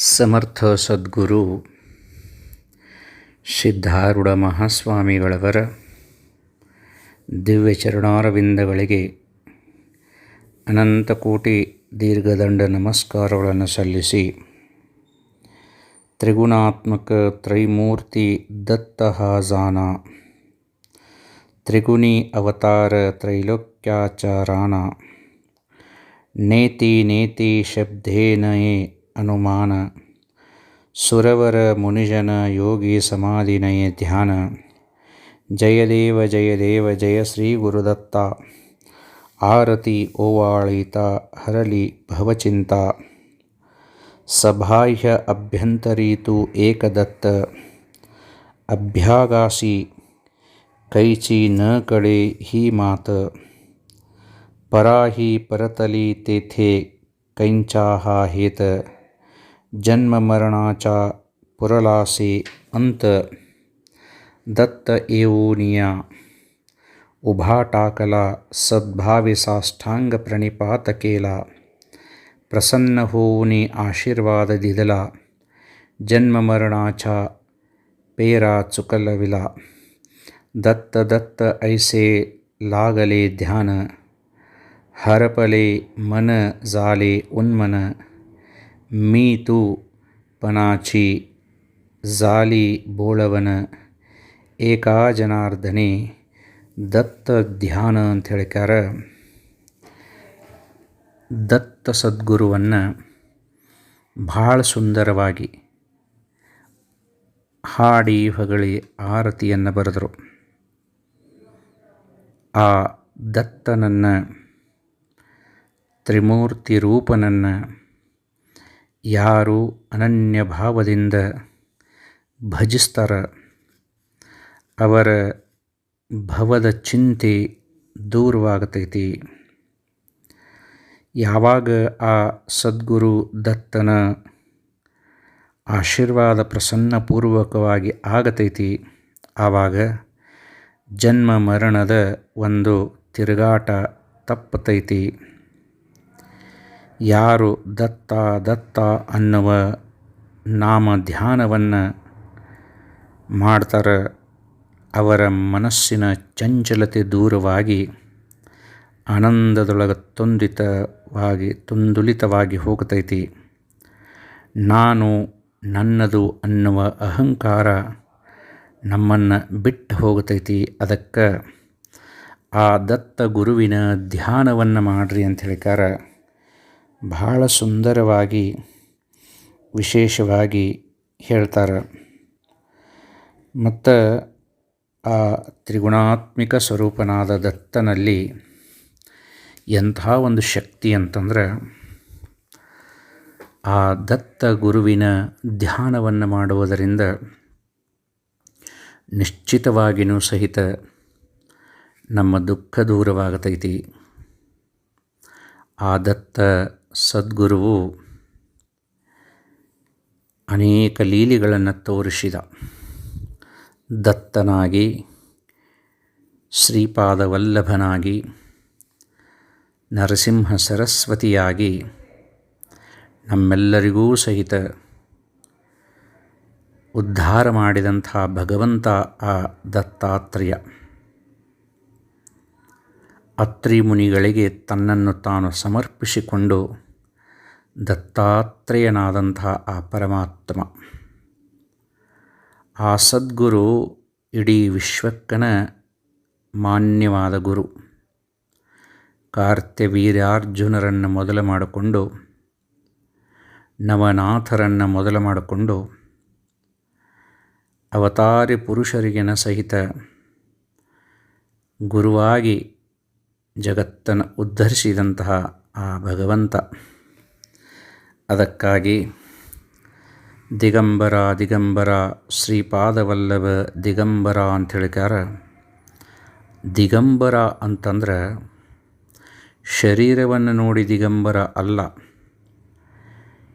ಸಮರ್ಥ ಸದ್ಗುರು ಸಿದ್ಧಾರೂಢ ಮಹಾಸ್ವಾಮಿಗಳವರ ದಿವ್ಯ ಚರಣಾರವಿಂದಗಳಿಗೆ ಅನಂತ ಕೋಟಿ ದೀರ್ಘದಂಡ ನಮಸ್ಕಾರಗಳನ್ನು ಸಲ್ಲಿಸಿ ತ್ರಿಗುಣಾತ್ಮಕ ತ್ರೈಮೂರ್ತಿ ದತ್ತಹಾಜಾನ ತ್ರಿಗುಣಿ ಅವತಾರ ತ್ರೈಲೋಕ್ಯಾಚಾರಾಣ ನೇತಿ ನೇತಿ ಶಬ್ದೇನಯೇ ಅನುಮಾನ. ಸುರವರ ಮುನಿಜನ ಯೋಗಿ ಸಮಾಧಿ ನಯ ಧ್ಯಾನ. ಜಯದೇವ ಜಯದೇವ ಜಯ ಶ್ರೀ ಗುರುದತ್ತ. ಆರತಿ ಓವಾಳಿತ, ಹರಲಿ ಭವಚಿಂತ. ಸಬಾಹ್ಯ ಅಭ್ಯಂತರೀತು ಏಕದತ್ತ. ಅಭ್ಯಾಗಾಸಿ, ಕೈಚಿ ನ ಕಡೆ ಹಿ ಮಾತ. ಪರಾಹಿ ಪರತಲಿ ತೇಥೆ ಕೈಂಚಾಹ ಹೇತ हेत जन्म मरणाचा पुरलासे अंत दत्त येऊनिया उभा टाकला सद्भावे साष्टांग प्रणिपात केला प्रसन्न होऊनी आशीर्वाद दिदला जन्ममरणाचा पेरा चुकलविला दत्त दत्त ऐसे लागले ध्यान हरपले मन जाले उन्मन ಮೀತು ಪನಾಚಿ ಜಾಲಿ ಬೋಳವನ ಏಕಾಜನಾರ್ಧನೆ ದತ್ತ ಧ್ಯಾನ ಅಂತ ಹೇಳ್ಯಾರ ದತ್ತ ಸದ್ಗುರುವನ್ನು ಭಾಳ ಸುಂದರವಾಗಿ ಹಾಡಿ ಹೊಗಳಿ ಆರತಿಯನ್ನು ಬರೆದರು. ಆ ದತ್ತನನ್ನು ತ್ರಿಮೂರ್ತಿ ರೂಪನನ್ನು ಯಾರು ಅನನ್ಯ ಭಾವದಿಂದ ಭಜಿಸ್ತಾರ? ಅವರ ಭವದ ಚಿಂತೆ ದೂರವಾಗತೈತಿ. ಯಾವಾಗ ಆ ಸದ್ಗುರು ದತ್ತನ ಆಶೀರ್ವಾದ ಪ್ರಸನ್ನಪೂರ್ವಕವಾಗಿ ಆಗತೈತಿ, ಆವಾಗ ಜನ್ಮ ಮರಣದ ಒಂದು ತಿರುಗಾಟ ತಪ್ಪತೈತಿ. ಯಾರು ದತ್ತ ದತ್ತ ಅನ್ನುವ ನಾಮ ಧ್ಯಾನವನ್ನು ಮಾಡ್ತಾರೆ, ಅವರ ಮನಸ್ಸಿನ ಚಂಚಲತೆ ದೂರವಾಗಿ, ಆನಂದದೊಳಗೆ ತುಂದಿತವಾಗಿ ತುಂದುಲಿತವಾಗಿ ಹೋಗ್ತೈತಿ. ನಾನು ನನ್ನದು ಅನ್ನುವ ಅಹಂಕಾರ ನಮ್ಮನ್ನು ಬಿಟ್ಟು ಹೋಗ್ತೈತಿ. ಅದಕ್ಕೆ ಆ ದತ್ತ ಗುರುವಿನ ಧ್ಯಾನವನ್ನು ಮಾಡ್ರಿ ಅಂತ ಹೇಳ್ಕಾರ ಬಹಳ ಸುಂದರವಾಗಿ, ವಿಶೇಷವಾಗಿ ಹೇಳ್ತಾರೆ. ಮತ್ತು ಆ ತ್ರಿಗುಣಾತ್ಮಿಕ ಸ್ವರೂಪನಾದ ದತ್ತನಲ್ಲಿ ಎಂಥ ಒಂದು ಶಕ್ತಿ ಅಂತಂದ್ರೆ, ಆ ದತ್ತ ಗುರುವಿನ ಧ್ಯಾನವನ್ನು ಮಾಡುವುದರಿಂದ ನಿಶ್ಚಿತವಾಗಿಯೂ ಸಹಿತ ನಮ್ಮ ದುಃಖ ದೂರವಾಗತೈತಿ. ಆ ದತ್ತ ಸದ್ಗುರುವು ಅನೇಕ ಲೀಲಿಗಳನ್ನು ತೋರಿಸಿದ. ದತ್ತನಾಗಿ, ಶ್ರೀಪಾದವಲ್ಲಭನಾಗಿ, ನರಸಿಂಹ ಸರಸ್ವತಿಯಾಗಿ, ನಮ್ಮೆಲ್ಲರಿಗೂ ಸಹಿತ ಉದ್ಧಾರ ಮಾಡಿದಂಥ ಭಗವಂತ ಆ ದತ್ತಾತ್ರೇಯ. ಅತ್ರಿ ಮುನಿಗಳಿಗೆ ತನ್ನನ್ನು ತಾನು ಸಮರ್ಪಿಸಿಕೊಂಡು ದತ್ತಾತ್ರೇಯನಾದಂತಹ ಆ ಪರಮಾತ್ಮ. ಆ ಸದ್ಗುರು ಇಡೀ ವಿಶ್ವಕ್ಕನ ಮಾನ್ಯವಾದ ಗುರು. ಕಾರ್ತ್ಯವೀರ್ಯಾರ್ಜುನರನ್ನು ಮೊದಲು ಮಾಡಿಕೊಂಡು, ನವನಾಥರನ್ನು ಮೊದಲು ಮಾಡಿಕೊಂಡು, ಅವತಾರಿ ಪುರುಷರಿಗೆನ ಸಹಿತ ಗುರುವಾಗಿ ಜಗತ್ತನ್ನು ಉದ್ಧರಿಸಿದಂತಹ ಆ ಭಗವಂತ. ಅದಕ್ಕಾಗಿ ದಿಗಂಬರ ದಿಗಂಬರ ಶ್ರೀಪಾದವಲ್ಲಭ ದಿಗಂಬರ ಅಂತ ಹೇಳಿಕಾರ ದಿಗಂಬರ ಅಂತಂದ್ರೆ ಶರೀರವನ್ನು ನೋಡಿ ದಿಗಂಬರ ಅಲ್ಲ.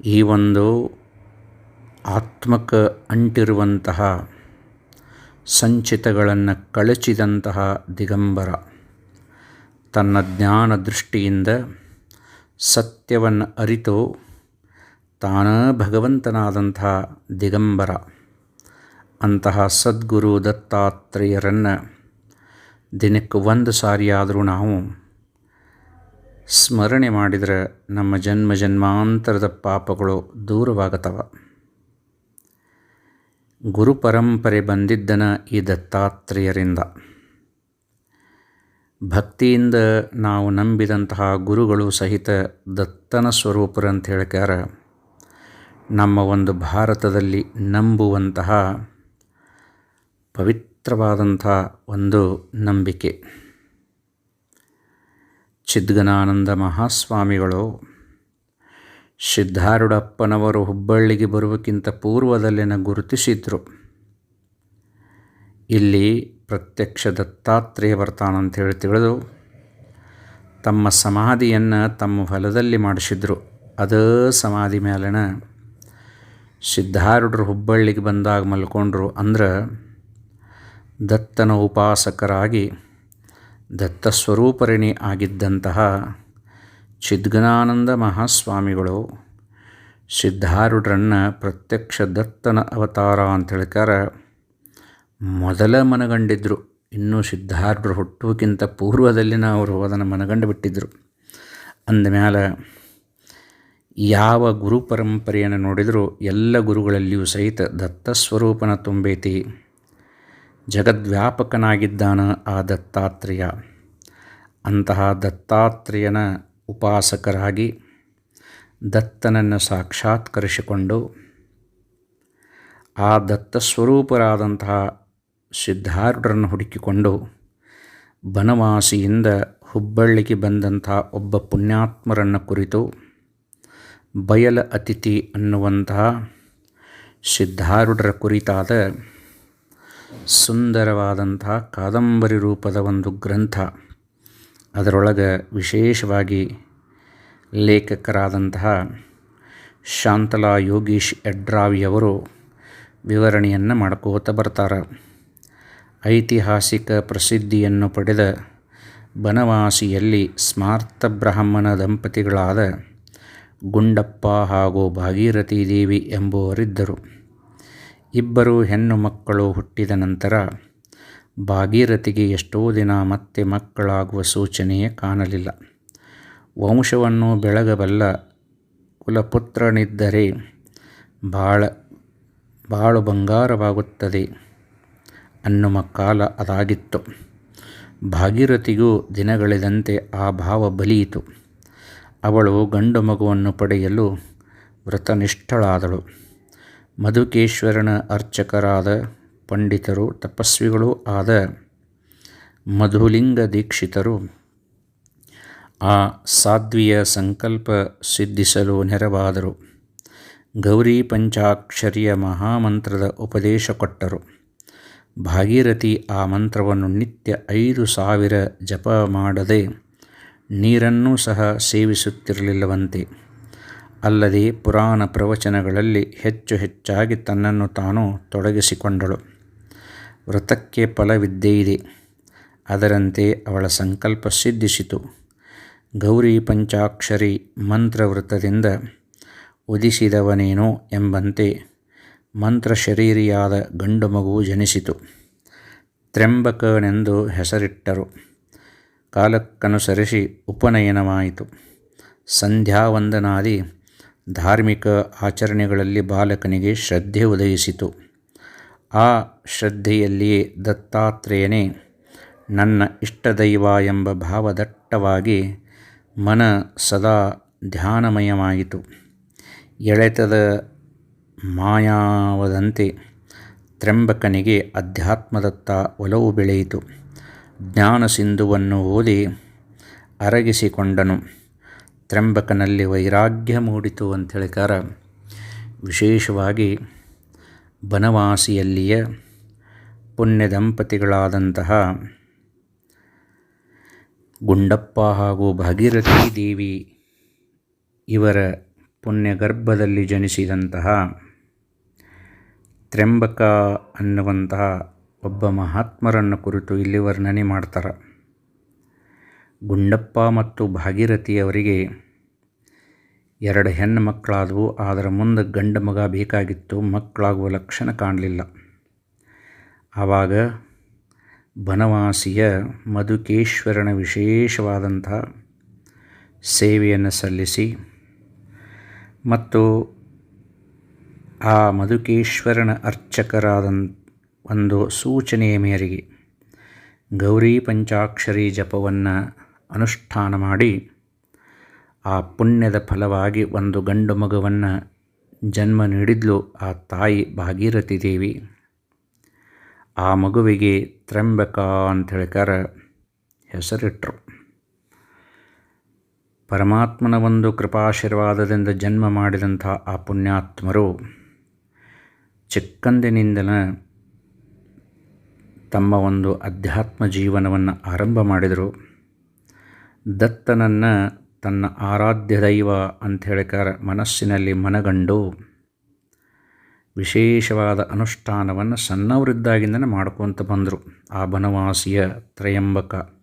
ಈ ಒಂದು ಆತ್ಮಕ ಅಂಟಿರುವಂತಹ ಸಂಚಿತಗಳನ್ನು ಕಳಚಿದಂತಹ ದಿಗಂಬರ. ತನ್ನ ಜ್ಞಾನ ದೃಷ್ಟಿಯಿಂದ ಸತ್ಯವನ್ನು ಅರಿತು ತಾನ ಭಗವಂತನಾದಂಥ ದಿಗಂಬರ. ಅಂತಹ ಸದ್ಗುರು ದತ್ತಾತ್ರೇಯರನ್ನು ದಿನಕ್ಕೆ ಒಂದು ಸಾರಿಯಾದರೂ ನಾವು ಸ್ಮರಣೆ ಮಾಡಿದರೆ ನಮ್ಮ ಜನ್ಮ ಜನ್ಮಾಂತರದ ಪಾಪಗಳು ದೂರವಾಗತ್ತವ ಗುರು ಪರಂಪರೆ ಬಂದಿದ್ದನ ಈ ದತ್ತಾತ್ರೇಯರಿಂದ. ಭಕ್ತಿಯಿಂದ ನಾವು ನಂಬಿದಂತಹ ಗುರುಗಳು ಸಹಿತ ದತ್ತನ ಸ್ವರೂಪರಂತ ಹೇಳ್ಕಾರ ನಮ್ಮ ಒಂದು ಭಾರತದಲ್ಲಿ ನಂಬುವಂತಹ, ಪವಿತ್ರವಾದಂಥ ಒಂದು ನಂಬಿಕೆ. ಚಿದ್ಗನಾನಂದ ಮಹಾಸ್ವಾಮಿಗಳು, ಸಿದ್ಧಾರೂಢಪ್ಪನವರು ಹುಬ್ಬಳ್ಳಿಗೆ ಬರುವಕ್ಕಿಂತ ಪೂರ್ವದಲ್ಲಿನ ಗುರುತಿಸಿದ್ರು. ಇಲ್ಲಿ ಪ್ರತ್ಯಕ್ಷ ದತ್ತಾತ್ರೇಯ ಬರ್ತಾನಂತ ಹೇಳಿ ತಿಳಿದು ತಮ್ಮ ಸಮಾಧಿಯನ್ನು ತಮ್ಮ ಹೊಲದಲ್ಲಿ ಮಾಡಿಸಿದ್ರು. ಅದೇ ಸಮಾಧಿ ಮೇಲಿನ ಸಿದ್ಧಾರೂಢರು ಹುಬ್ಬಳ್ಳಿಗೆ ಬಂದಾಗ ಮಲ್ಕೊಂಡ್ರು ಅಂದ್ರೆ ದತ್ತನ ಉಪಾಸಕರಾಗಿ ದತ್ತ ಸ್ವರೂಪರಿಣಿ ಆಗಿದ್ದಂತಹ ಚಿದ್ಗನಾನಂದ ಮಹಾಸ್ವಾಮಿಗಳು ಸಿದ್ಧಾರೂಢರನ್ನು ಪ್ರತ್ಯಕ್ಷ ದತ್ತನ ಅವತಾರ ಅಂತ ಹೇಳ್ಕಾರ ಮೊದಲ ಮನಗಂಡಿದ್ರು. ಇನ್ನೂ ಸಿದ್ಧಾರ್ಥರು ಹುಟ್ಟುವಕ್ಕಿಂತ ಪೂರ್ವದಲ್ಲಿನ ಅವರು ಅದನ್ನು ಮನಗಂಡು ಬಿಟ್ಟಿದ್ದರು ಅಂದಮೇಲೆ ಯಾವ ಗುರು ಪರಂಪರೆಯನ್ನು ನೋಡಿದರೂ ಎಲ್ಲ ಗುರುಗಳಲ್ಲಿಯೂ ಸಹಿತ ದತ್ತ ಸ್ವರೂಪನ ತುಂಬೈತಿ. ಜಗದ್ವ್ಯಾಪಕನಾಗಿದ್ದಾನ ಆ ದತ್ತಾತ್ರೇಯ. ಅಂತಹ ದತ್ತಾತ್ರೇಯನ ಉಪಾಸಕರಾಗಿ ದತ್ತನನ್ನು ಸಾಕ್ಷಾತ್ಕರಿಸಿಕೊಂಡು ಆ ದತ್ತ ಸ್ವರೂಪರಾದಂತಹ ಸಿದ್ಧಾರೂಢರನ್ನು ಹುಡುಕಿಕೊಂಡು ಬನವಾಸಿಯಿಂದ ಹುಬ್ಬಳ್ಳಿಗೆ ಬಂದಂಥ ಒಬ್ಬ ಪುಣ್ಯಾತ್ಮರನ್ನು ಕುರಿತು ಬಯಲ ಅತಿಥಿ ಅನ್ನುವಂತಹ ಸಿದ್ಧಾರೂಢರ ಕುರಿತಾದ ಸುಂದರವಾದಂಥ ಕಾದಂಬರಿ ರೂಪದ ಒಂದು ಗ್ರಂಥ. ಅದರೊಳಗೆ ವಿಶೇಷವಾಗಿ ಲೇಖಕರಾದಂತಹ ಶಾಂತಲಾ ಯೋಗೀಶ್ ಎಡ್ರಾವಿಯವರು ವಿವರಣೆಯನ್ನು ಮಾಡ್ಕೋತ ಬರ್ತಾರೆ. ಐತಿಹಾಸಿಕ ಪ್ರಸಿದ್ಧಿಯನ್ನು ಪಡೆದ ಬನವಾಸಿಯಲ್ಲಿ ಸ್ಮಾರ್ತ ಬ್ರಾಹ್ಮಣ ದಂಪತಿಗಳಾದ ಗುಂಡಪ್ಪ ಹಾಗೂ ಭಾಗೀರಥಿ ದೇವಿ ಎಂಬುವರಿದ್ದರು. ಇಬ್ಬರು ಹೆಣ್ಣು ಮಕ್ಕಳು ಹುಟ್ಟಿದ ನಂತರ ಭಾಗೀರಥಿಗೆ ಎಷ್ಟೋ ದಿನ ಮತ್ತೆ ಮಕ್ಕಳಾಗುವ ಸೂಚನೆಯೇ ಕಾಣಲಿಲ್ಲ. ವಂಶವನ್ನು ಬೆಳಗಬಲ್ಲ ಕುಲಪುತ್ರನಿದ್ದರೆ ಭಾಳ ಬಾಳು ಬಂಗಾರವಾಗುತ್ತದೆ. ಅನ್ನುವ ಕಾಲ ಅದಾಗಿತ್ತು. ಭಾಗೀರಥಿಗೂ ದಿನಗಳೆದಂತೆ ಆ ಭಾವ ಬಲಿಯಿತು. ಅವಳು ಗಂಡು ಮಗುವನ್ನು ಪಡೆಯಲು ವ್ರತನಿಷ್ಠಳಾದಳು. ಮಧುಕೇಶ್ವರನ ಅರ್ಚಕರಾದ ಪಂಡಿತರು, ತಪಸ್ವಿಗಳೂ ಆದ ಮಧುಲಿಂಗ ದೀಕ್ಷಿತರು ಆ ಸಾಧ್ವಿಯ ಸಂಕಲ್ಪ ಸಿದ್ಧಿಸಲು ನೆರವಾದರು. ಗೌರಿ ಪಂಚಾಕ್ಷರಿಯ ಮಹಾಮಂತ್ರದ ಉಪದೇಶ ಕೊಟ್ಟರು. ಭಾಗೀರಥಿ ಆ ಮಂತ್ರವನ್ನು ನಿತ್ಯ ಐದು ಸಾವಿರ ಜಪ ಮಾಡದೆ ನೀರನ್ನೂ ಸಹ ಸೇವಿಸುತ್ತಿರಲಿಲ್ಲವಂತೆ. ಅಲ್ಲದೆ ಪುರಾಣ ಪ್ರವಚನಗಳಲ್ಲಿ ಹೆಚ್ಚು ಹೆಚ್ಚಾಗಿ ತನ್ನನ್ನು ತಾನು ತೊಡಗಿಸಿಕೊಂಡಳು. ವ್ರತಕ್ಕೆ ಫಲವಿದ್ದೇ ಅದರಂತೆ ಅವಳ ಸಂಕಲ್ಪ ಸಿದ್ಧಿಸಿತು. ಗೌರಿ ಪಂಚಾಕ್ಷರಿ ಮಂತ್ರವೃತ್ತದಿಂದ ಉದಿಸಿದವನೇನೋ ಎಂಬಂತೆ ಮಂತ್ರಶರೀರಿಯಾದ ಗಂಡು ಮಗು ಜನಿಸಿತು. ತ್ರೆಂಬಕನೆಂದು ಹೆಸರಿಟ್ಟರು. ಕಾಲಕ್ಕನುಸರಿಸಿ ಉಪನಯನವಾಯಿತು. ಸಂಧ್ಯಾವಂದನಾದಿ ಧಾರ್ಮಿಕ ಆಚರಣೆಗಳಲ್ಲಿ ಬಾಲಕನಿಗೆ ಶ್ರದ್ಧೆ ಉದಯಿಸಿತು. ಆ ಶ್ರದ್ಧೆಯಲ್ಲಿಯೇ ದತ್ತಾತ್ರೇಯನೇ, ನನ್ನ ಇಷ್ಟದೈವ ಎಂಬ ಭಾವದಟ್ಟವಾಗಿ ಮನ ಸದಾ ಧ್ಯಾನಮಯವಾಯಿತು. ಎಳೆತದ ಮಾಯಾವದಂತೆ ತ್ರ್ಯಂಬಕನಿಗೆ ಅಧ್ಯಾತ್ಮದತ್ತ ಒಲವು ಬೆಳೆಯಿತು. ಜ್ಞಾನ ಸಿಂಧುವನ್ನು ಓದಿ ಅರಗಿಸಿಕೊಂಡನು. ತ್ರ್ಯಂಬಕನಲ್ಲಿ ವೈರಾಗ್ಯ ಮೂಡಿತು ಅಂತ ಹೇಳಿಕಾರ ವಿಶೇಷವಾಗಿ ಬನವಾಸಿಯಲ್ಲಿಯ ಪುಣ್ಯ ದಂಪತಿಗಳಾದಂತಹ ಗುಂಡಪ್ಪ ಹಾಗೂ ಭಾಗೀರಥಿ ದೇವಿ ಇವರ ಪುಣ್ಯಗರ್ಭದಲ್ಲಿ ಜನಿಸಿದಂತಹ ತ್ರ್ಯಂಬಕ ಅನ್ನುವಂತಹ ಒಬ್ಬ ಮಹಾತ್ಮರನ್ನು ಕುರಿತು ಇಲ್ಲಿ ವರ್ಣನೆ ಮಾಡ್ತಾರೆ. ಗುಂಡಪ್ಪ ಮತ್ತು ಭಾಗೀರಥಿಯವರಿಗೆ ಎರಡು ಹೆಣ್ಣು ಮಕ್ಕಳಾದವು ಅದರ ಮುಂದೆ ಗಂಡ ಮಗ ಬೇಕಾಗಿತ್ತು, ಮಕ್ಕಳಾಗುವ ಲಕ್ಷಣ ಕಾಣಲಿಲ್ಲ. ಆವಾಗ ಬನವಾಸಿಯ ಮಧುಕೇಶ್ವರನ ವಿಶೇಷವಾದಂಥ ಸೇವೆಯನ್ನು ಸಲ್ಲಿಸಿ ಮತ್ತು ಆ ಮಧುಕೇಶ್ವರನ ಅರ್ಚಕರಾದ ಒಂದು ಸೂಚನೆಯ ಮೇರೆಗೆ ಗೌರಿ ಪಂಚಾಕ್ಷರಿ ಜಪವನ್ನು ಅನುಷ್ಠಾನ ಮಾಡಿ ಆ ಪುಣ್ಯದ ಫಲವಾಗಿ ಒಂದು ಗಂಡು ಮಗುವನ್ನು ಜನ್ಮ ನೀಡಿದ್ಲು ಆ ತಾಯಿ ಭಾಗೀರಥಿ ದೇವಿ. ಆ ಮಗುವಿಗೆ ತ್ರಂಬಕ ಅಂತ ಹೇಳ್ಕಾರ ಹೆಸರಿಟ್ಟರು ಪರಮಾತ್ಮನ ಒಂದು ಕೃಪಾಶೀರ್ವಾದದಿಂದ ಜನ್ಮ ಮಾಡಿದಂಥ ಆ ಪುಣ್ಯಾತ್ಮರು ಚಿಕ್ಕಂದಿನಿಂದಲ ತಮ್ಮ ಒಂದು ಅಧ್ಯಾತ್ಮ ಜೀವನವನ್ನು ಆರಂಭ ಮಾಡಿದರು. ದತ್ತನನ್ನು ತನ್ನ ಆರಾಧ್ಯ ದೈವ ಅಂತ ಹೇಳಿಕಾರ ಮನಸ್ಸಿನಲ್ಲಿ ಮನಗಂಡು ವಿಶೇಷವಾದ ಅನುಷ್ಠಾನವನ್ನು ಸಣ್ಣವರಿದ್ದಾಗಿಂದನೇ ಮಾಡ್ಕೊತ ಬಂದರು. ಆ ಬನವಾಸಿಯ ತ್ರಯಂಬಕ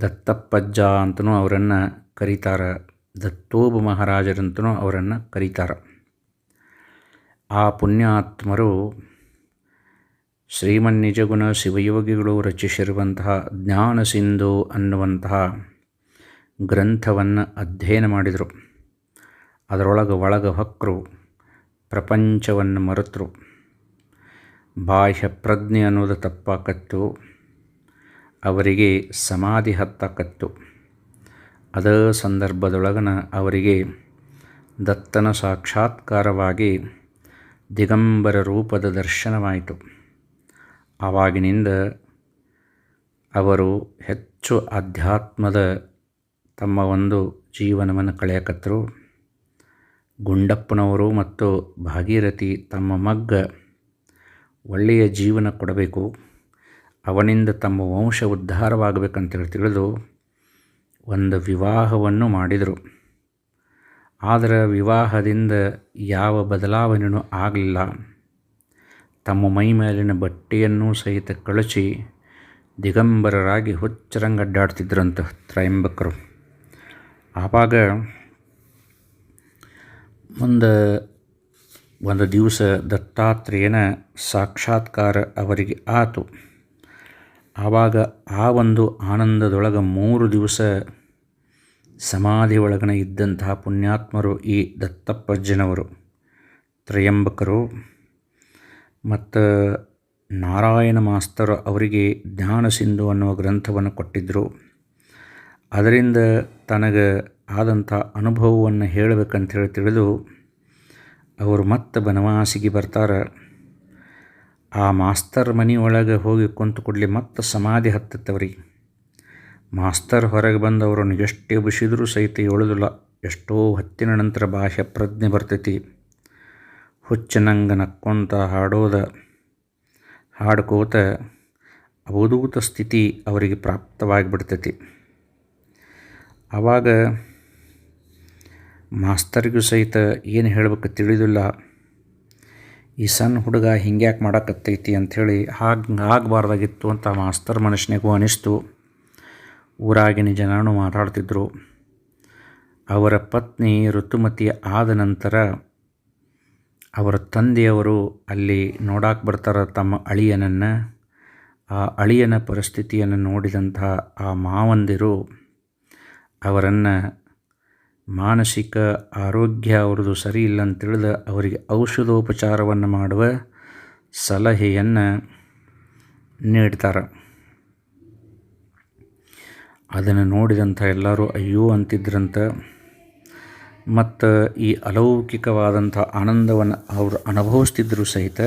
ದತ್ತಪ್ಪಜ್ಜ ಅಂತಲೂ ಅವರನ್ನು ಕರೀತಾರೆ. ದತ್ತೋಬ ಮಹಾರಾಜರಂತನೂ ಅವರನ್ನು ಕರೀತಾರೆ. ಆ ಪುಣ್ಯಾತ್ಮರು ಶ್ರೀಮನ್ನಿಜಗುಣ ಶಿವಯೋಗಿಗಳು ರಚಿಸಿರುವಂತಹ ಜ್ಞಾನ ಸಿಂಧು ಅನ್ನುವಂತಹ ಗ್ರಂಥವನ್ನು ಅಧ್ಯಯನ ಮಾಡಿದರು. ಅದರೊಳಗೆ ಒಳಗ ಹಕ್ರು, ಪ್ರಪಂಚವನ್ನು ಮರೆತರು. ಬಾಹ್ಯ ಪ್ರಜ್ಞೆ ಅನ್ನೋದು ತಪ್ಪಾಕತ್ತು, ಅವರಿಗೆ ಸಮಾಧಿ ಹತ್ತಾಕತ್ತು. ಅದ ಸಂದರ್ಭದೊಳಗನ ಅವರಿಗೆ ದತ್ತನ ಸಾಕ್ಷಾತ್ಕಾರವಾಗಿ ದಿಗಂಬರ ರೂಪದ ದರ್ಶನವಾಯಿತು. ಆವಾಗಿನಿಂದ ಅವರು ಹೆಚ್ಚು ಅಧ್ಯಾತ್ಮದ ತಮ್ಮ ಒಂದು ಜೀವನವನ್ನು ಕಳೆಯಕತ್ತರು ಗುಂಡಪ್ಪನವರು ಮತ್ತು ಭಾಗೀರಥಿ ತಮ್ಮ ಮಗ್ಗ ಒಳ್ಳೆಯ ಜೀವನ ಕೊಡಬೇಕು. ಅವನಿಂದ ತಮ್ಮ ವಂಶ ಉದ್ಧಾರವಾಗಬೇಕಂತೇಳಿ ತಿಳಿದು ಒಂದು ವಿವಾಹವನ್ನು ಮಾಡಿದರು. ಆದರೆ ವಿವಾಹದಿಂದ ಯಾವ ಬದಲಾವಣೆಯೂ ಆಗಲಿಲ್ಲ. ತಮ್ಮ ಮೈ ಮೇಲಿನ ಬಟ್ಟೆಯನ್ನೂ ಸಹಿತ ಕಳಚಿ ದಿಗಂಬರರಾಗಿ ಹುಚ್ಚರಂಗಡ್ಡಾಡ್ತಿದ್ರಂತ ತ್ರಯಂಬಕರು. ಆವಾಗ ಮುಂದೆ ಒಂದು ದಿವಸ ದತ್ತಾತ್ರೇಯನ ಸಾಕ್ಷಾತ್ಕಾರ ಅವರಿಗೆ ಆತು. ಆವಾಗ ಆ ಒಂದು ಆನಂದದೊಳಗೆ ಮೂರು ದಿವಸ ಸಮಾಧಿ ಒಳಗನೆ ಇದ್ದಂತಹ ಪುಣ್ಯಾತ್ಮರು ಈ ದತ್ತಪ್ಪಜ್ಜನವರು ತ್ರಯಂಬಕರು ಮತ್ತು ನಾರಾಯಣ ಮಾಸ್ತರು ಅವರಿಗೆ ಜ್ಞಾನ ಸಿಂಧು ಅನ್ನುವ ಗ್ರಂಥವನ್ನು ಕೊಟ್ಟಿದ್ದರು ಅದರಿಂದ ತನಗೆ ಆದಂಥ ಅನುಭವವನ್ನು ಹೇಳಬೇಕಂತೇಳಿ ತಿಳಿದು ಅವರು ಮತ್ತೆ ಬನವಾಸಿಗೆ ಬರ್ತಾರೆ. ಆ ಮಾಸ್ತರ್ ಮನೆಯೊಳಗೆ ಹೋಗಿ ಕುಂತು ಕೊಡಲಿ ಮತ್ತೆ ಸಮಾಧಿ ಹತ್ತತ್ತವ್ರಿಗೆ ಮಾಸ್ತರ್ ಹೊರಗೆ ಬಂದು ಅವರನ್ನು ಎಷ್ಟೇ ಬಿಸಿದರೂ ಸಹಿತ ಹೇಳುದಿಲ್ಲ ಎಷ್ಟೋ ಹೊತ್ತಿನ ನಂತರ ಬಾಹ್ಯ ಪ್ರಜ್ಞೆ ಬರ್ತೈತಿ. ಹುಚ್ಚನಂಗ ನಕ್ಕೊಂತ ಹಾಡೋದ, ಹಾಡ್ಕೋತ ಅವಧೂತ ಸ್ಥಿತಿ ಅವರಿಗೆ ಪ್ರಾಪ್ತವಾಗಿಬಿಡ್ತೈತಿ. ಆವಾಗ ಮಾಸ್ತರಿಗೂ ಸಹಿತ ಏನು ಹೇಳಬೇಕು ತಿಳಿದಿಲ್ಲ. ಈ ಸಣ್ಣ ಹುಡುಗ ಹಿಂಗ್ಯಾಕೆ ಮಾಡಕತ್ತೈತಿ ಅಂಥೇಳಿ ಹಾಗೆ ಆಗಬಾರ್ದಾಗಿತ್ತು ಅಂತ ಮಾಸ್ತರ್ ಮನುಷ್ಯನಿಗೂ ಅನಿಸ್ತು. ಊರಾಗಿನ ಜನರು ಮಾತಾಡ್ತಿದ್ದರು ಅವರ ಪತ್ನಿ ಋತುಮತಿ ಆದ ನಂತರ ಅವರ ತಂದೆಯವರು ಅಲ್ಲಿ ನೋಡಕ್ಕೆ ಬರ್ತಾರೆ ತಮ್ಮ ಅಳಿಯನನ್ನು. ಆ ಅಳಿಯನ ಪರಿಸ್ಥಿತಿಯನ್ನು ನೋಡಿದಂತಹ ಆ ಮಾವಂದಿರು ಅವರನ್ನು ಮಾನಸಿಕ ಆರೋಗ್ಯ ಅವ್ರದ್ದು ಸರಿ ಇಲ್ಲ ಅಂತ ತಿಳಿದು ಅವರಿಗೆ ಔಷಧೋಪಚಾರವನ್ನು ಮಾಡುವ ಸಲಹೆಯನ್ನು ನೀಡ್ತಾರೆ. ಅದನ್ನು ನೋಡಿದಂಥ ಎಲ್ಲರೂ ಅಯ್ಯೋ ಅಂತಿದ್ರಂತ. ಮತ್ತು ಈ ಅಲೌಕಿಕವಾದಂಥ ಆನಂದವನ್ನು ಅವರು ಅನುಭವಿಸ್ತಿದ್ದರೂ ಸಹಿತ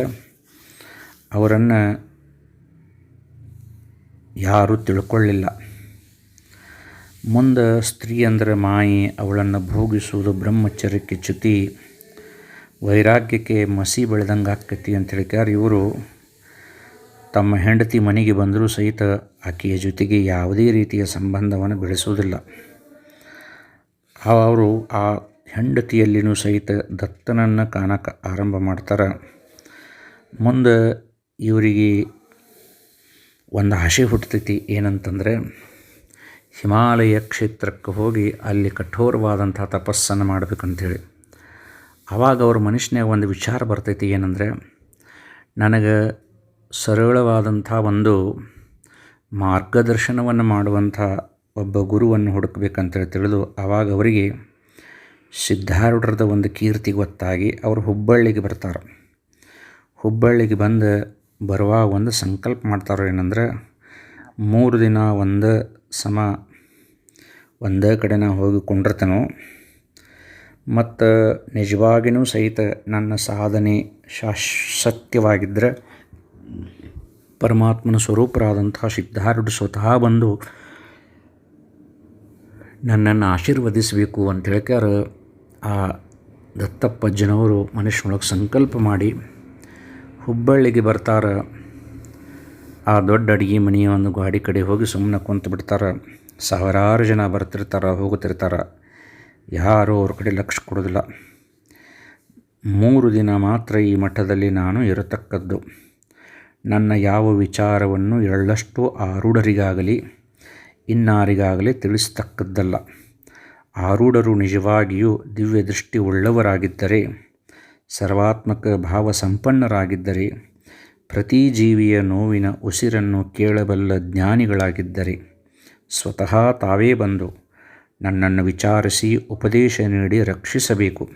ಅವರನ್ನು ಯಾರೂ ತಿಳ್ಕೊಳ್ಳಿಲ್ಲ. ಮುಂದೆ ಸ್ತ್ರೀ ಅಂದರೆ ಮಾಯಿ, ಅವಳನ್ನು ಭೋಗಿಸುವುದು ಬ್ರಹ್ಮಚರ್ಯಕ್ಕೆ ಚ್ಯುತಿ, ವೈರಾಗ್ಯಕ್ಕೆ ಮಸಿ ಬೆಳೆದಂಗೆ ಆಕ್ಕತಿ ಅಂತ ಹೇಳಿಕಾರೆ ಇವರು. ತಮ್ಮ ಹೆಂಡತಿ ಮನೆಗೆ ಬಂದರೂ ಸಹಿತ ಆಕೆಯ ಜೊತೆಗೆ ಯಾವುದೇ ರೀತಿಯ ಸಂಬಂಧವನ್ನು ಬೆಳೆಸುವುದಿಲ್ಲ. ಅವರು ಆ ಹೆಂಡತಿಯಲ್ಲಿನೂ ಸಹಿತ ದತ್ತನನ್ನು ಕಾಣಕ್ಕೆ ಆರಂಭ ಮಾಡ್ತಾರೆ. ಮುಂದೆ ಇವರಿಗೆ ಒಂದು ಆಸೆ ಹುಟ್ಟತೈತಿ, ಏನಂತಂದರೆ ಹಿಮಾಲಯ ಕ್ಷೇತ್ರಕ್ಕೆ ಹೋಗಿ ಅಲ್ಲಿ ಕಠೋರವಾದಂಥ ತಪಸ್ಸನ್ನು ಮಾಡಬೇಕಂಥೇಳಿ ಆವಾಗ ಅವ್ರ ಮನುಷ್ಯನಾಗ ಒಂದು ವಿಚಾರ ಬರ್ತೈತಿ ಏನಂದರೆ, ನನಗೆ ಸರಳವಾದಂಥ ಒಂದು ಮಾರ್ಗದರ್ಶನವನ್ನು ಮಾಡುವಂಥ ಒಬ್ಬ ಗುರುವನ್ನು ಹುಡುಕಬೇಕಂತೇಳಿ ತಿಳಿದು ಆವಾಗ ಅವರಿಗೆ ಸಿದ್ಧಾರೂಢರದ ಒಂದು ಕೀರ್ತಿ ಗೊತ್ತಾಗಿ ಅವರು ಹುಬ್ಬಳ್ಳಿಗೆ ಬರ್ತಾರೆ. ಹುಬ್ಬಳ್ಳಿಗೆ ಬಂದು ಬರುವ ಒಂದು ಸಂಕಲ್ಪ ಮಾಡ್ತಾರೆ ಏನಂದ್ರೆ, ಮೂರು ದಿನ ಒಂದು ಸಮ ಒಂದೇ ಕಡೆ ನಾವು ಹೋಗಿ ಕೊಂಡಿರ್ತೇನೋ, ಮತ್ತು ನಿಜವಾಗಿಯೂ ಸಹಿತ ನನ್ನ ಸಾಧನೆ ಶಾಶ್ ಪರಮಾತ್ಮನ ಸ್ವರೂಪರಾದಂಥ ಸಿದ್ಧಾರೂಢ ಸ್ವತಃ ಬಂದು ನನ್ನನ್ನು ಆಶೀರ್ವದಿಸಬೇಕು ಅಂತ ಹೇಳ್ಕಾರ ಆ ದತ್ತಪ್ಪಜ್ಜನವರು ಮನುಷ್ಯನೊಳಗೆ ಸಂಕಲ್ಪ ಮಾಡಿ ಹುಬ್ಬಳ್ಳಿಗೆ ಬರ್ತಾರೆ. ಆ ದೊಡ್ಡ ಅಡುಗೆ ಮನೆಯ ಒಂದು ಗಾಡಿ ಕಡೆ ಹೋಗಿ ಸುಮ್ಮನೆ ಕುಂತು ಬಿಡ್ತಾರೆ. ಸಾವಿರಾರು ಜನ ಬರ್ತಿರ್ತಾರೆ, ಹೋಗುತ್ತಿರ್ತಾರೆ. ಯಾರೂ ಅವ್ರ ಕಡೆ ಲಕ್ಷ ಕೊಡೋದಿಲ್ಲ. ಮೂರು ದಿನ ಮಾತ್ರ ಈ ಮಠದಲ್ಲಿ ನಾನು ಇರತಕ್ಕದ್ದು. ನನ್ನ ಯಾವ ವಿಚಾರವನ್ನು ಎಳ್ಳಷ್ಟು ಆರೂಢರಿಗಾಗಲಿ ಇನ್ನಾರಿಗಾಗಲಿ ತಿಳಿಸತಕ್ಕದ್ದಲ್ಲ. ಆರೂಢರು ನಿಜವಾಗಿಯೂ ದಿವ್ಯ ದೃಷ್ಟಿ ಉಳ್ಳವರಾಗಿದ್ದರೆ ಸರ್ವಾತ್ಮಕ ಭಾವ ಸಂಪನ್ನರಾಗಿದ್ದರೆ ಪ್ರತಿ ಜೀವಿಯ ನೋವಿನ ಉಸಿರನ್ನು ಕೇಳಬಲ್ಲ ಜ್ಞಾನಿಗಳಾಗಿದ್ದರೆ, ಸ್ವತಃ ತಾವೇ ಬಂದು ನನ್ನನ್ನು ವಿಚಾರಿಸಿ ಉಪದೇಶ ನೀಡಿ ರಕ್ಷಿಸಬೇಕು.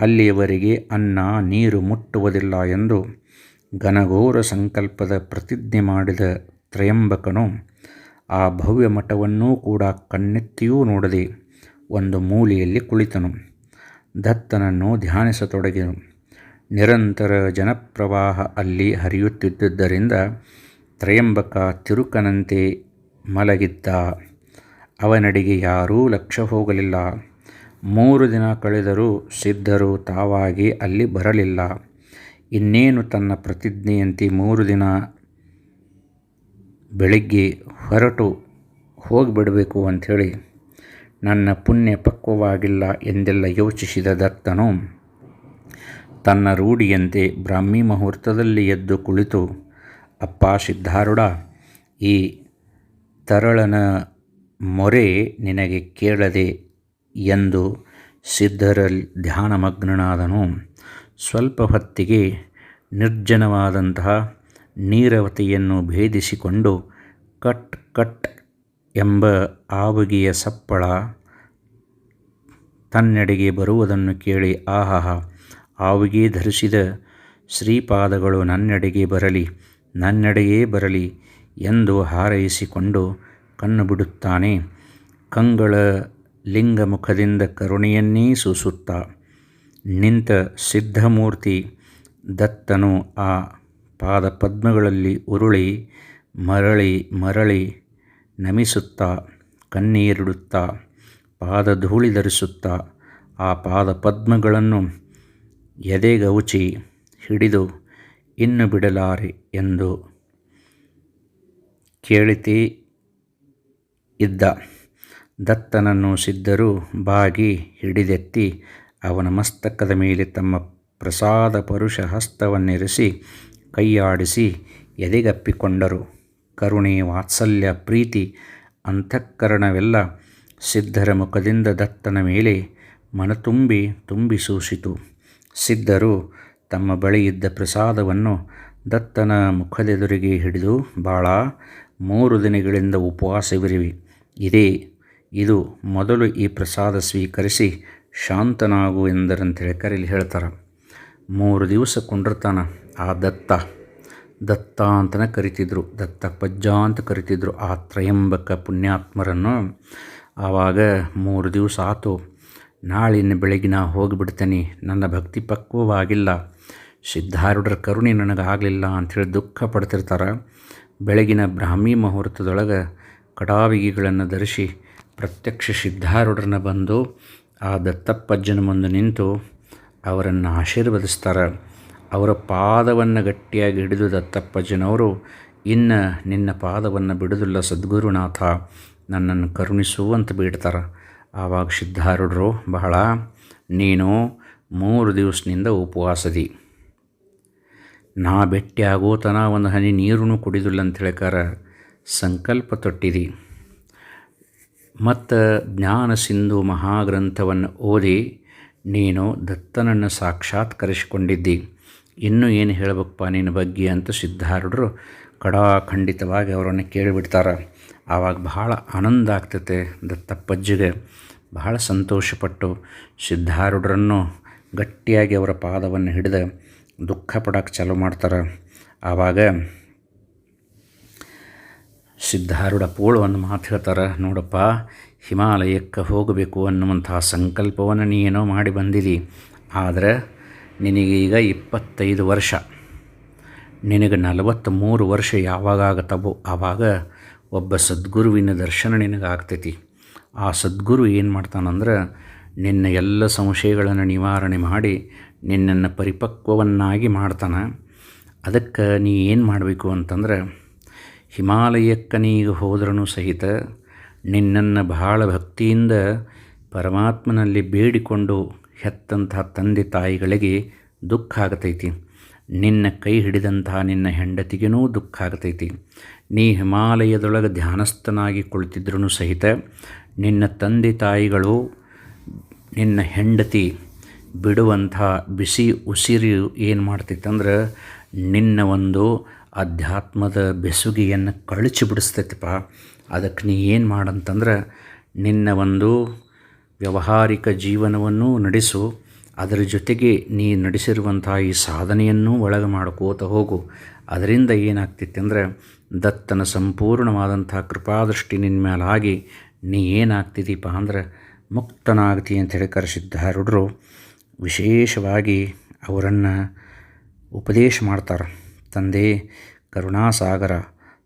ಅಲ್ಲಿಯವರೆಗೆ ಅನ್ನ, ನೀರು ಮುಟ್ಟುವುದಿಲ್ಲ ಎಂದು ಘನಘೋರ ಸಂಕಲ್ಪದ ಪ್ರತಿಜ್ಞೆ ಮಾಡಿದ ತ್ರಯಂಬಕನು ಆ ಭವ್ಯ ಮಠವನ್ನೂ ಕೂಡ ಕಣ್ಣೆತ್ತಿಯೂ ನೋಡದೆ ಒಂದು ಮೂಲೆಯಲ್ಲಿ ಕುಳಿತನು. ದತ್ತನನ್ನು ಧ್ಯಾನಿಸತೊಡಗಿನು ನಿರಂತರ ಜನಪ್ರವಾಹ ಅಲ್ಲಿ ಹರಿಯುತ್ತಿದ್ದುದರಿಂದ ತ್ರಯಂಬಕ ತಿರುಕನಂತೆ ಮಲಗಿದ್ದ. ಅವನಡಿಗೆ ಯಾರೂ ಲಕ್ಷ್ಯ ಹೋಗಲಿಲ್ಲ. ಮೂರು ದಿನ ಕಳೆದರೂ ಸಿದ್ಧರು ತಾವಾಗಿ ಅಲ್ಲಿ ಬರಲಿಲ್ಲ. ಇನ್ನೇನು ತನ್ನ ಪ್ರತಿಜ್ಞೆಯಂತೆ ಮೂರು ದಿನ ಬೆಳಿಗ್ಗೆ ಹೊರಟು ಹೋಗಿಬಿಡಬೇಕು ಅಂಥೇಳಿ ನನ್ನ ಪುಣ್ಯ ಪಕ್ವವಾಗಿಲ್ಲ ಎಂದೆಲ್ಲ ಯೋಚಿಸಿದ ದತ್ತನು, ತನ್ನ ರೂಢಿಯಂತೆ ಬ್ರಾಹ್ಮಿ ಮುಹೂರ್ತದಲ್ಲಿ ಎದ್ದು ಕುಳಿತು, ಅಪ್ಪ ಸಿದ್ಧಾರುಡ ಈ ತರಳನ ಮೊರೆ ನಿನಗೆ ಕೇಳದೆ ಎಂದು ಸಿದ್ಧರಲ್ಲಿ ಧ್ಯಾನಮಗ್ನನಾದನು. ಸ್ವಲ್ಪ ಹೊತ್ತಿಗೆ ನಿರ್ಜನವಾದಂತಹ ನೀರವತೆಯನ್ನು ಭೇದಿಸಿಕೊಂಡು ಕಟ್ ಕಟ್ ಎಂಬ ಆವಗಿಯ ಸಪ್ಪಳ ತನ್ನೆಡೆಗೆ ಬರುವುದನ್ನು ಕೇಳಿ ಆಹಾಹ, ಆವಿಗೆ ಧರಿಸಿದ ಶ್ರೀಪಾದಗಳು ನನ್ನೆಡೆಗೆ ಬರಲಿ, ನನ್ನೆಡೆಯೇ ಬರಲಿ ಎಂದು ಹಾರೈಸಿಕೊಂಡು ಕಣ್ಣು ಬಿಡುತ್ತಾನೆ ಕಂಗಳ ಲಿಂಗ ಮುಖದಿಂದ ಕರುಣೆಯನ್ನೇ ಸೂಸುತ್ತಾ ನಿಂತ ಸಿದ್ಧಮೂರ್ತಿ ದತ್ತನು ಆ ಪಾದ ಪದ್ಮಗಳಲ್ಲಿ ಉರುಳಿ, ಮರಳಿ ಮರಳಿ ನಮಿಸುತ್ತಾ, ಕಣ್ಣೀರಿಡುತ್ತಾ, ಪಾದ ಧೂಳಿ ಧರಿಸುತ್ತಾ ಆ ಪಾದ ಪದ್ಮಗಳನ್ನು ಎದೆಗವುಚಿ ಹಿಡಿದು, ಇನ್ನು ಬಿಡಲಾರೆ ಎಂದು ಕೇಳಿತಿ ಇದ್ದ. ದತ್ತನನ್ನು ಸಿದ್ಧರು ಬಾಗಿ ಹಿಡಿದೆತ್ತಿ ಅವನ ಮಸ್ತಕದ ಮೇಲೆ ತಮ್ಮ ಪ್ರಸಾದ ಪರುಷ ಹಸ್ತವನ್ನಿರಿಸಿ ಕೈಯಾಡಿಸಿ ಎದೆಗಪ್ಪಿಕೊಂಡರು. ಕರುಣೆ, ವಾತ್ಸಲ್ಯ, ಪ್ರೀತಿ, ಅಂತಃಕರಣವೆಲ್ಲ ಸಿದ್ಧರ ಮುಖದಿಂದ ದತ್ತನ ಮೇಲೆ ಮನತುಂಬಿ ಸೂಸಿತು. ಸಿದ್ಧರು ತಮ್ಮ ಬಳಿ ಇದ್ದ ಪ್ರಸಾದವನ್ನು ದತ್ತನ ಮುಖದೆದುರಿಗೆ ಹಿಡಿದು ಭಾಳ ಮೂರು ದಿನಗಳಿಂದ ಉಪವಾಸವಿರುವಿ. ಇದೇ, ಇದು ಮೊದಲು ಈ ಪ್ರಸಾದ ಸ್ವೀಕರಿಸಿ ಶಾಂತನಾಗು ಎಂದರಂತೇಳಿ ಕರೀಲಿ ಹೇಳ್ತಾರೆ. ಮೂರು ದಿವಸ ಕೊಂಡಿರ್ತಾನ, ಆ ದತ್ತ ದತ್ತ ಅಂತಲೇ ಕರಿತಿದ್ರು, ದತ್ತ ಪಜ್ಜ ಅಂತ ಕರಿತಿದ್ರು, ಆ ತ್ರಯಂಬಕ ಪುಣ್ಯಾತ್ಮರನ್ನು ಆವಾಗ ಮೂರು ದಿವಸ ಆತು, ನಾಳಿನ ಬೆಳಗಿನ ಹೋಗಿಬಿಡ್ತೇನೆ, ನನ್ನ ಭಕ್ತಿ ಪಕ್ವವಾಗಿಲ್ಲ, ಸಿದ್ಧಾರೂಢರ ಕರುಣೆ ನನಗಾಗಲಿಲ್ಲ ಅಂಥೇಳಿ ದುಃಖ ಪಡ್ತಿರ್ತಾರೆ. ಬೆಳಗಿನ ಬ್ರಾಹ್ಮಿ ಮುಹೂರ್ತದೊಳಗೆ ಕಡಾವಿಗಿಗಳನ್ನು ಧರಿಸಿ ಪ್ರತ್ಯಕ್ಷ ಸಿದ್ಧಾರೂಢರನ್ನ ಬಂದು ಆ ದತ್ತಪ್ಪಜ್ಜನ ಮುಂದೆ ನಿಂತು ಅವರನ್ನು ಆಶೀರ್ವದಿಸ್ತಾರೆ. ಅವರ ಪಾದವನ್ನು ಗಟ್ಟಿಯಾಗಿ ಹಿಡಿದು ದತ್ತಪ್ಪಜ್ಜನವರು ಇನ್ನು ನಿನ್ನ ಪಾದವನ್ನು ಬಿಡುವುದಿಲ್ಲ ಸದ್ಗುರುನಾಥ, ನನ್ನನ್ನು ಕರುಣಿಸು ಅಂತ ಬೇಡ್ತಾರೆ ಆವಾಗ ಸಿದ್ಧಾರೂಢರು, ಬಹಳ ನೀನು ಮೂರು ದಿವಸದಿಂದ ಉಪವಾಸದಿ. ನಾ ಭೇಟಿಯಾಗೋತನ ಒಂದು ಹನಿ ನೀರೂ ಕುಡಿದಿಲ್ಲ ಅಂತ ಹೇಳ್ಕಾರ, ಸಂಕಲ್ಪ ತೊಟ್ಟಿದಿ. ಮತ್ತು ಜ್ಞಾನ ಸಿಂಧು ಮಹಾಗ್ರಂಥವನ್ನು ಓದಿ ನೀನು ದತ್ತನನ್ನು ಸಾಕ್ಷಾತ್ಕರಿಸಿಕೊಂಡಿದ್ದಿ. ಇನ್ನೂ ಏನು ಹೇಳಬೇಕಪ್ಪ ನಿನ್ನ ಬಗ್ಗೆ ಅಂತ ಸಿದ್ಧಾರೂಢರು ಕಡಾಖಂಡಿತವಾಗಿ ಅವರನ್ನು ಕೇಳಿಬಿಡ್ತಾರೆ. ಆವಾಗ ಬಹಳ ಆನಂದ ಆಗ್ತೈತೆ ದತ್ತಪ್ಪಜ್ಜಿಗೆ. ಬಹಳ ಸಂತೋಷಪಟ್ಟು ಸಿದ್ಧಾರೂಢರನ್ನು ಗಟ್ಟಿಯಾಗಿ ಅವರ ಪಾದವನ್ನು ಹಿಡಿದು ದುಃಖ ಪಡೋಕ್ಕೆ ಚಾಲು ಮಾಡ್ತಾರೆ. ಆವಾಗ ಸಿದ್ಧಾರೂಢ ಪೋಳವನ್ನು ಮಾತು ಹೇಳ್ತಾರೆ, ನೋಡಪ್ಪ, ಹಿಮಾಲಯಕ್ಕೆ ಹೋಗಬೇಕು ಅನ್ನುವಂತಹ ಸಂಕಲ್ಪವನ್ನು ನೀನೋ ಮಾಡಿ ಬಂದಿರಿ ಆದರೆ ನಿನಗೀಗ ಇಪ್ಪತ್ತೈದು ವರ್ಷ. ನಿನಗೆ ನಲವತ್ತ್ಮೂರು ವರ್ಷ ಯಾವಾಗ ಆಗತ್ತವೋ ಆವಾಗ ಒಬ್ಬ ಸದ್ಗುರುವಿನ ದರ್ಶನ ನಿನಗೆ ಆಗ್ತೈತಿ ಆ ಸದ್ಗುರು ಏನು ಮಾಡ್ತಾನಂದ್ರೆ, ನಿನ್ನ ಎಲ್ಲ ಸಂಶಯಗಳನ್ನು ನಿವಾರಣೆ ಮಾಡಿ ನಿನ್ನನ್ನು ಪರಿಪಕ್ವವನ್ನಾಗಿ ಮಾಡ್ತಾನೆ. ಅದಕ್ಕೆ ನೀ ಏನು ಮಾಡಬೇಕು ಅಂತಂದ್ರೆ ಹಿಮಾಲಯಕ್ಕೆ ನೀಗ ಹೋದ್ರೂ ಸಹಿತ ನಿನ್ನನ್ನು ಬಹಳ ಭಕ್ತಿಯಿಂದ ಪರಮಾತ್ಮನಲ್ಲಿ ಬೇಡಿಕೊಂಡು ಹೆತ್ತಂತಹ ತಂದೆ ತಾಯಿಗಳಿಗೆ ದುಃಖ ಆಗತೈತಿ. ನಿನ್ನ ಕೈ ಹಿಡಿದಂತಹ ನಿನ್ನ ಹೆಂಡತಿಗೇನೂ ದುಃಖ ಆಗತೈತಿ. ನೀ ಹಿಮಾಲಯದೊಳಗೆ ಧ್ಯಾನಸ್ಥನಾಗಿ ಕುಳಿತಿದ್ರೂ ಸಹಿತ ನಿನ್ನ ತಂದೆ ತಾಯಿಗಳು ನಿನ್ನ ಹೆಂಡತಿ ಬಿಡುವಂಥ ಬಿಸಿ ಉಸಿರು ಏನು ಮಾಡ್ತೈತಂದ್ರೆ ನಿನ್ನ ಒಂದು ಅಧ್ಯಾತ್ಮದ ಬೆಸುಗೆಯನ್ನು ಕಳಚಿ ಬಿಡಿಸ್ತೈತಿಪ್ಪ ಅದಕ್ಕೆ ನೀ ಏನು ಮಾಡಂತಂದ್ರೆ, ನಿನ್ನ ಒಂದು ವ್ಯವಹಾರಿಕ ಜೀವನವನ್ನು ನಡೆಸು. ಅದರ ಜೊತೆಗೆ ನೀ ನಡೆಸಿರುವಂತಹ ಈ ಸಾಧನೆಯನ್ನು ಒಳಗೆ ಮಾಡ್ಕೋತ ಹೋಗು. ಅದರಿಂದ ಏನಾಗ್ತಿತ್ತು ಅಂದರೆ, ದತ್ತನ ಸಂಪೂರ್ಣವಾದಂಥ ಕೃಪಾದೃಷ್ಟಿ ನಿನ್ನ ಮೇಲಾಗಿ ನೀ ಏನಾಗ್ತಿದ್ದೀಪ ಅಂದ್ರೆ, ಮುಕ್ತನಾಗ್ತಿ ಅಂತ ಹೇಳಿ ಕರೆಸಿದ್ದಾರುಡ್ರು ವಿಶೇಷವಾಗಿ ಅವರನ್ನು ಉಪದೇಶ ಮಾಡ್ತಾರೆ. ತಂದೆ, ಕರುಣಾಸಾಗರ,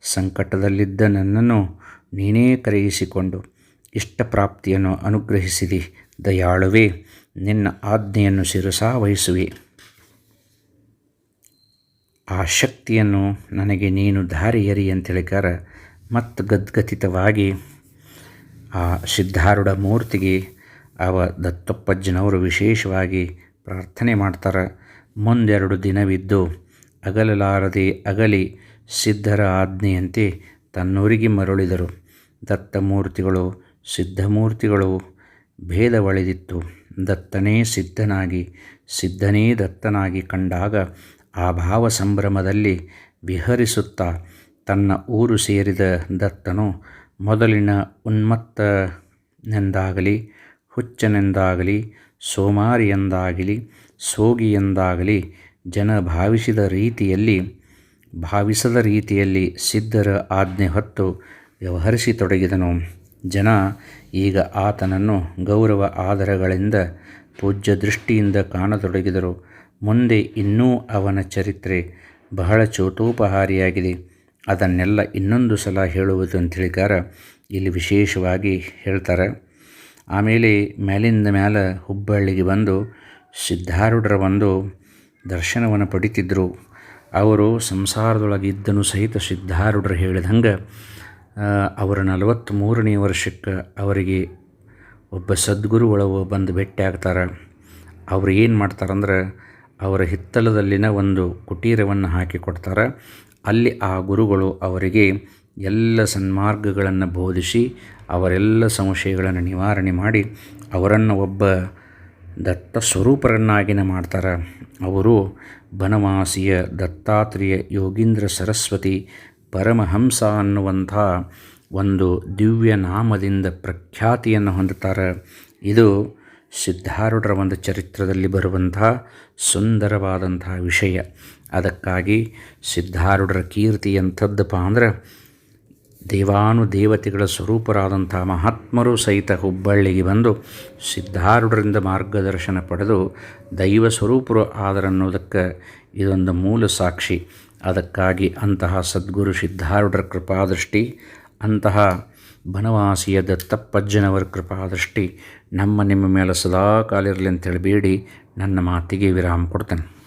ಸಂಕಟದಲ್ಲಿದ್ದ ನನ್ನನ್ನು ನೀನೇ ಕರೆಯಿಸಿಕೊಂಡು ಇಷ್ಟಪ್ರಾಪ್ತಿಯನ್ನು ಅನುಗ್ರಹಿಸಿದಿ, ದಯಾಳುವೆ, ನಿನ್ನ ಆಜ್ಞೆಯನ್ನು ಶಿರಸಾ ವಹಿಸುವೆ. ಆ ಶಕ್ತಿಯನ್ನು ನನಗೆ ನೀನು ದಾರಿ ಎರಿ ಅಂತೇಳಿಕಾರ ಮತ್ತು ಗದ್ಗತಿತವಾಗಿ ಆ ಸಿದ್ಧಾರೂಢ ಮೂರ್ತಿಗೆ ಅವ ದತ್ತಪ್ಪಜ್ಜನವರು ವಿಶೇಷವಾಗಿ ಪ್ರಾರ್ಥನೆ ಮಾಡ್ತಾರೆ. ಮುಂದೆರಡು ದಿನವಿದ್ದು ಅಗಲಲಾರದೆ ಅಗಲಿ ಸಿದ್ಧರ ಆಜ್ಞೆಯಂತೆ ತನ್ನೂರಿಗೆ ಮರಳಿದರು. ದತ್ತಮೂರ್ತಿಗಳು ಸಿದ್ಧಮೂರ್ತಿಗಳು ಭೇದವಳೆದಿತ್ತು ದತ್ತನೇ ಸಿದ್ಧನಾಗಿ, ಸಿದ್ಧನೇ ದತ್ತನಾಗಿ ಕಂಡಾಗ ಆ ಭಾವ ಸಂಭ್ರಮದಲ್ಲಿ ವಿಹರಿಸುತ್ತಾ ತನ್ನ ಊರು ಸೇರಿದ ದತ್ತನು ಮೊದಲಿನ ಉನ್ಮತ್ತನೆಂದಾಗಲಿ, ಹುಚ್ಚನೆಂದಾಗಲಿ, ಸೋಮಾರಿಯೆಂದಾಗಲಿ, ಸೋಗಿಯೆಂದಾಗಲಿ ಜನ ಭಾವಿಸಿದ ರೀತಿಯಲ್ಲಿ, ಭಾವಿಸದ ರೀತಿಯಲ್ಲಿ ಸಿದ್ಧರ ಆಜ್ಞೆ ಹೊತ್ತು ವ್ಯವಹರಿಸಿತೊಡಗಿದನು. ಜನ ಈಗ ಆತನನ್ನು ಗೌರವ ಆದರಗಳಿಂದ, ಪೂಜ್ಯ ದೃಷ್ಟಿಯಿಂದ ಕಾಣತೊಡಗಿದರು. ಮುಂದೆ ಇನ್ನೂ ಅವನ ಚರಿತ್ರೆ ಬಹಳ ಚೋಟೋಪಹಾರಿಯಾಗಿದೆ. ಅದನ್ನೆಲ್ಲ ಇನ್ನೊಂದು ಸಲ ಹೇಳುವುದು ಅಂತೇಳಿಕಾರ ಇಲ್ಲಿ ವಿಶೇಷವಾಗಿ ಹೇಳ್ತಾರೆ, ಆಮೇಲೆ ಮೇಲಿಂದ ಮೇಲೆ ಹುಬ್ಬಳ್ಳಿಗೆ ಬಂದು ಸಿದ್ಧಾರೂಢರ ಒಂದು ದರ್ಶನವನ್ನು ಪಡಿತಿದ್ದರು ಅವರು ಸಂಸಾರದೊಳಗಿದ್ದನು ಸಹಿತ ಸಿದ್ಧಾರೂಢರು ಹೇಳಿದಂಗೆ ಅವರ ನಲವತ್ತ್ಮೂರನೇ ವರ್ಷಕ್ಕೆ ಅವರಿಗೆ ಒಬ್ಬ ಸದ್ಗುರು ಒಳಗೆ ಬಂದು ಭೇಟಿ ಆಗ್ತಾರೆ. ಅವರು ಏನು ಮಾಡ್ತಾರಂದ್ರೆ, ಅವರ ಹಿತ್ತಲದಲ್ಲಿನ ಒಂದು ಕುಟೀರವನ್ನು ಹಾಕಿಕೊಡ್ತಾರೆ ಅಲ್ಲಿ ಆ ಗುರುಗಳು ಅವರಿಗೆ ಎಲ್ಲ ಸನ್ಮಾರ್ಗಗಳನ್ನು ಬೋಧಿಸಿ, ಅವರೆಲ್ಲ ಸಂಶಯಗಳನ್ನು ನಿವಾರಣೆ ಮಾಡಿ, ಅವರನ್ನು ಒಬ್ಬ ದತ್ತ ಸ್ವರೂಪರನ್ನಾಗಿನ ಮಾಡ್ತಾರೆ. ಅವರು ಬನವಾಸಿಯ ದತ್ತಾತ್ರೇಯ ಯೋಗೀಂದ್ರ ಸರಸ್ವತಿ ಪರಮಹಂಸ ಅನ್ನುವಂಥ ಒಂದು ದಿವ್ಯ ನಾಮದಿಂದ ಪ್ರಖ್ಯಾತಿಯನ್ನು ಹೊಂದುತ್ತಾರೆ. ಇದು ಸಿದ್ಧಾರೂಢರ ಒಂದು ಚರಿತ್ರದಲ್ಲಿ ಬರುವಂಥ ಸುಂದರವಾದಂತಹ ವಿಷಯ. ಅದಕ್ಕಾಗಿ ಸಿದ್ಧಾರೂಢರ ಕೀರ್ತಿ ಎಂಥದ್ದಪ್ಪ ಅಂದ್ರೆ ದೇವಾನು ದೇವತೆಗಳ ಸ್ವರೂಪರಾದಂಥ ಮಹಾತ್ಮರು ಸಹಿತ ಹುಬ್ಬಳ್ಳಿಗೆ ಬಂದು ಸಿದ್ಧಾರೂಢರಿಂದ ಮಾರ್ಗದರ್ಶನ ಪಡೆದು ದೈವ ಸ್ವರೂಪರು ಆದರನ್ನೋದಕ್ಕೆ ಇದೊಂದು ಮೂಲ ಸಾಕ್ಷಿ. ಅದಕ್ಕಾಗಿ ಅಂತಹ ಸದ್ಗುರು ಸಿದ್ಧಾರೂಢರ ಕೃಪಾದೃಷ್ಟಿ, ಅಂತಹ ಬನವಾಸಿಯ ದತ್ತಪ್ಪಜ್ಜನವರ ಕೃಪಾದೃಷ್ಟಿ ನಮ್ಮ ನಿಮ್ಮ ಮೇಲೆ ಸದಾ ಕಾಲಿರಲಿ ಅಂತ ಬೇಡಿ, ನನ್ನ ಮಾತಿಗೆ ವಿರಾಮ ಕೊಡ್ತೇನೆ.